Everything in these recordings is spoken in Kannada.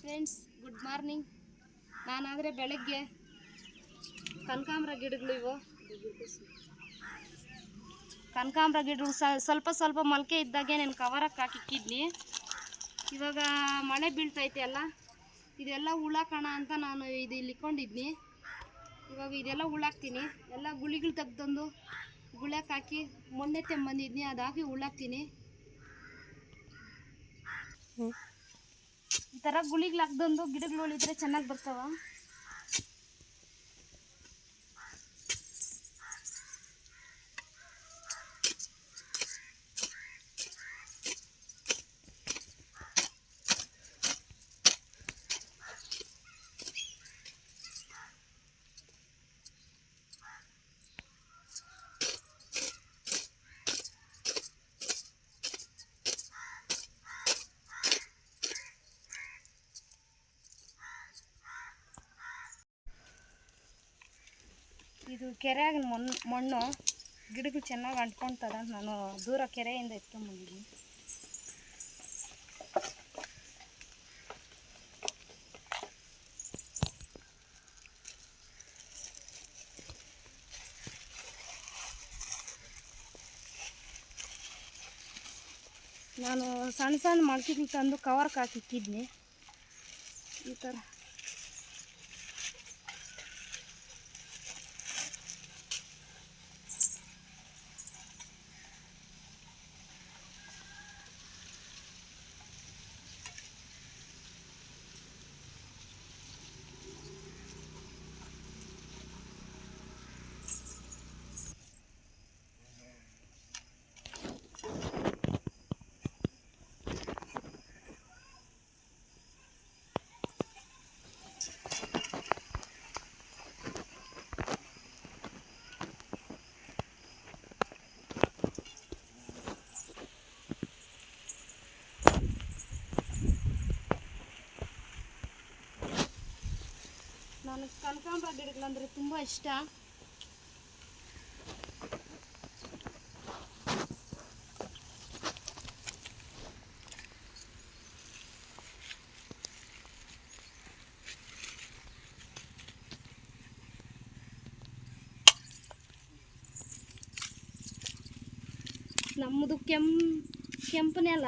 ಫ್ರೆಂಡ್ಸ್ ಗುಡ್ ಮಾರ್ನಿಂಗ್ ನಾನಾದರೆ ಬೆಳಗ್ಗೆ ಕನಕಾಂಬ್ರ ಗಿಡಗಳು ಇವು. ಕನಕಾಂಬ್ರ ಗಿಡಗಳು ಸ್ವಲ್ಪ ಸ್ವಲ್ಪ ಮೊಳಕೆ ಇದ್ದಾಗೆ ನಾನು ಕವರಕ್ಕೆ ಹಾಕಿಕ್ಕಿದ್ನಿ. ಇವಾಗ ಮಳೆ ಬೀಳ್ತೈತೆ ಅಲ್ಲ, ಇದೆಲ್ಲ ಉಳಾಕೋಣ ಅಂತ ನಾನು ಇದು ಇಲ್ಲಿ ಇಕ್ಕೊಂಡಿದ್ನಿ ಇವಾಗ ಇದೆಲ್ಲ ಉಳಾಕ್ತೀನಿ. ಎಲ್ಲ ಗುಳಿಗಳು ತೆಗ್ದೊಂದು ಗುಳ್ಯಾಕ್ ಹಾಕಿ ಮೊನ್ನೆ ತೆಂಬಂದಿದ್ನಿ ಅದಾಗಿ ಉಳಾಕ್ತೀನಿ. ಈ ಥರ ಗುಳಿಗ್ಲಾಕ್ದೊಂದು ಗಿಡಗಳು ಉಳಿದ್ರೆ ಚೆನ್ನಾಗಿ ಬರ್ತಾವ. ಇದು ಕೆರೆಯಾಗ ಮಣ್ಣು ಮಣ್ಣು ಗಿಡಗಳು ಚೆನ್ನಾಗಿ ಅಂಟ್ಕೊಳ್ತದ ನಾನು ದೂರ ಕೆರೆಯಿಂದ ಎತ್ಕೊಂಡ್ಬಂದಿದ್ದೀನಿ ನಾನು ಸಣ್ಣ ಸಣ್ಣ ಮೊಳಕೆಗಳು ತಂದು ಕವರ್ಗೆ ಹಾಕಿಕ್ಕಿದ್ನಿ ಈ ಥರ ನನಗೆ ಕನಕಾಂಬರ ಗಿಡಗಳಂದ್ರೆ ತುಂಬ ಇಷ್ಟ. ನಮ್ಮದು ಕೆಂಪು ನೆಲ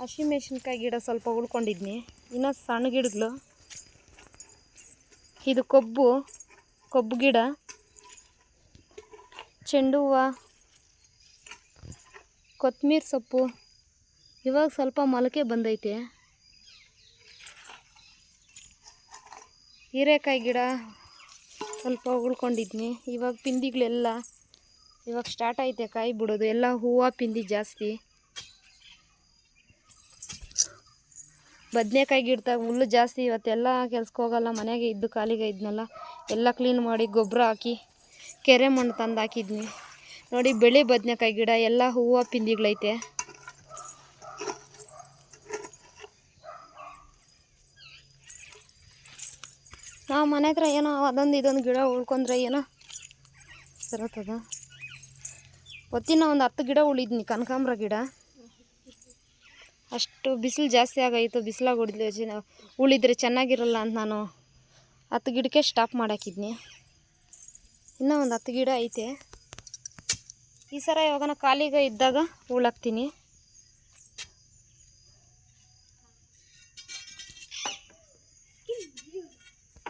ಹಸಿಮೆಣಸಿನ್ಕಾಯಿ ಗಿಡ ಸ್ವಲ್ಪ ಉಳ್ಕೊಂಡಿದ್ನಿ. ಇನ್ನೂ ಸಣ್ಣ ಗಿಡಗಳು. ಇದು ಕೊಬ್ಬು ಕೊಬ್ಬು ಗಿಡ ಚೆಂಡು ಹೂವು ಕೊತ್ತಂಬರಿ ಸೊಪ್ಪು. ಇವಾಗ ಸ್ವಲ್ಪ ಮೊಳಕೆ ಬಂದೈತೆ. ಹೀರೆಕಾಯಿ ಗಿಡ ಸ್ವಲ್ಪ ಉಳ್ಕೊಂಡಿದ್ನಿ. ಇವಾಗ ಪಿಂದಿಗಳೆಲ್ಲ ಇವಾಗ ಸ್ಟಾರ್ಟ್ ಐತೆ ಕಾಯಿ ಬಿಡೋದು. ಎಲ್ಲ ಹೂವು ಪಿಂದಿ ಜಾಸ್ತಿ. ಬದನೆಕಾಯಿ ಗಿಡದಾಗ ಹುಲ್ಲು ಜಾಸ್ತಿ ಇವತ್ತೆಲ್ಲ ಕೆಲ್ಸಕ್ಕೆ ಹೋಗಲ್ಲ, ಮನೆಗೆ ಇದ್ದು ಕಾಲಿಗೆ ಇದ್ನಲ್ಲ, ಎಲ್ಲ ಕ್ಲೀನ್ ಮಾಡಿ ಗೊಬ್ಬರ ಹಾಕಿ ಕೆರೆ ಮಣ್ಣು ತಂದು ಹಾಕಿದ್ನಿ. ನೋಡಿ ಬೆಳೆ ಬದನೆಕಾಯಿ ಗಿಡ, ಎಲ್ಲ ಹೂವು ಪಿಂದಿಗಳೈತೆ ನಾವು ಮನೆ ಹತ್ರ ಏನೋ ಅದೊಂದು ಇದೊಂದು ಗಿಡ ಉಳ್ಕೊಂಡ್ರೆ ಏನೋ ಸರತ್ತದ ಒತ್ತಿನ ಒಂದು ಹತ್ತು ಗಿಡ ಉಳಿದ್ನಿ, ಕನಕಾಂಬ್ರ ಗಿಡ. ಅಷ್ಟು ಬಿಸಿಲು ಜಾಸ್ತಿ ಆಗೈತು ಬಿಸಿಲಾಗ ಹೊಡಿದ್ಲು ಉಳಿದ್ರೆ ಚೆನ್ನಾಗಿರಲ್ಲ ಅಂತ ನಾನು ಹತ್ತು ಗಿಡಕ್ಕೆ ಸ್ಟಾಪ್ ಮಾಡಾಕಿದ್ನಿ. ಇನ್ನೂ ಒಂದು ಹತ್ತು ಗಿಡ ಐತೆ. ಈ ಸರ ಯಾವಾಗ ಖಾಲಿಗೆ ಇದ್ದಾಗ ಉಳಾಕ್ತೀನಿ.